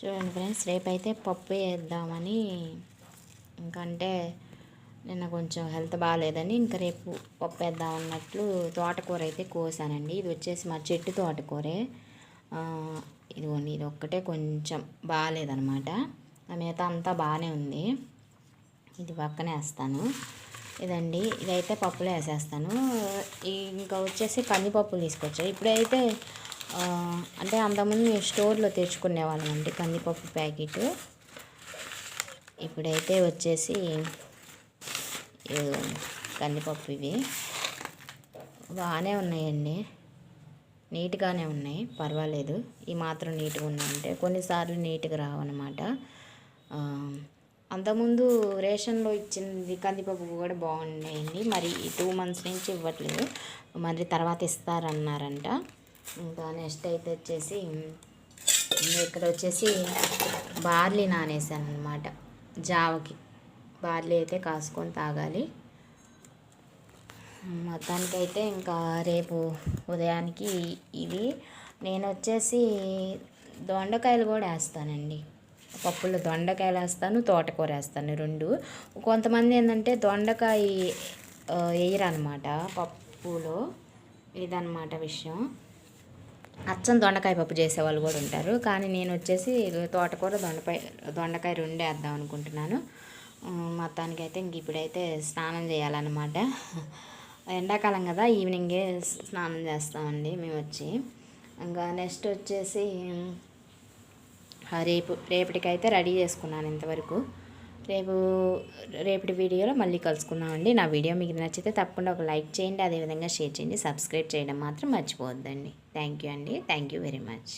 చూడండి ఫ్రెండ్స్ రేపైతే పప్పు వేద్దామని ఇంకంటే నిన్న కొంచెం హెల్త్ బాగాలేదని ఇంకా రేపు పప్పు వేద్దాం అన్నట్లు తోటకూర అయితే కోసానండి. ఇది వచ్చేసి మా చెట్టు తోటకూరే. ఇదిగోండి ఇది ఒక్కటే కొంచెం బాగాలేదనమాట ఆ మిగతా అంతా బాగానే ఉంది. ఇది పక్కనే వేస్తాను. ఇదండి ఇదైతే పప్పులో వేసేస్తాను. ఇంకా వచ్చేసి కందిపప్పులు తీసుకొచ్చాయి ఇప్పుడైతే అంటే అంతకుముందు మేము స్టోర్లో తెచ్చుకునేవాళ్ళం అండి కందిపప్పు ప్యాకెట్. ఇప్పుడైతే వచ్చేసి కందిపప్పు ఇవి. బాగానే ఉన్నాయండి. నీట్గానే ఉన్నాయి. పర్వాలేదు. ఈ మాత్రం నీట్గా ఉన్నాయంటే కొన్నిసార్లు నీట్గా రావన్నమాట. అంతకుముందు రేషన్లో ఇచ్చింది కందిపప్పు కూడా బాగున్నాయండి. మరి ఈ టూ మంత్స్ నుంచి ఇవ్వట్లేదు. మరి తర్వాత ఇస్తారన్నారంట. ఇంకా నెక్స్ట్ అయితే వచ్చేసి ఇక్కడ వచ్చేసి బార్లీ నానేసాను అనమాట జావకి. బార్లీ అయితే కాసుకొని తాగాలి. మొత్తానికైతే ఇంకా రేపు ఉదయానికి ఇది నేను వచ్చేసి దొండకాయలు కూడా వేస్తానండి. పప్పులో దొండకాయలు వేస్తాను తోటకూర వేస్తాను రెండు. కొంతమంది ఏంటంటే దొండకాయ వేయరు అనమాట పప్పులో. ఇదన్నమాట విషయం. అచ్చం దొండకాయ పప్పు చేసేవాళ్ళు కూడా ఉంటారు. కానీ నేను వచ్చేసి తోటకూర దొండకాయ దొండకాయ రెండు వేద్దాం అనుకుంటున్నాను. మొత్తానికి అయితే ఇంక ఇప్పుడైతే స్నానం చేయాలన్నమాట. ఎండాకాలం కదా ఈవినింగే స్నానం చేస్తామండి మేము వచ్చి. ఇంకా నెక్స్ట్ వచ్చేసి రేపు రేపటికైతే రెడీ చేసుకున్నాను ఇంతవరకు. రేపు రేపటి వీడియోలో మళ్ళీ కలుసుకుందామండి. నా వీడియో మీకు నచ్చితే తప్పకుండా ఒక లైక్ చేయండి అదేవిధంగా షేర్ చేయండి సబ్స్క్రైబ్ చేయడం మాత్రం మర్చిపోవద్దండి. థ్యాంక్ యూ అండి. Thank you very much.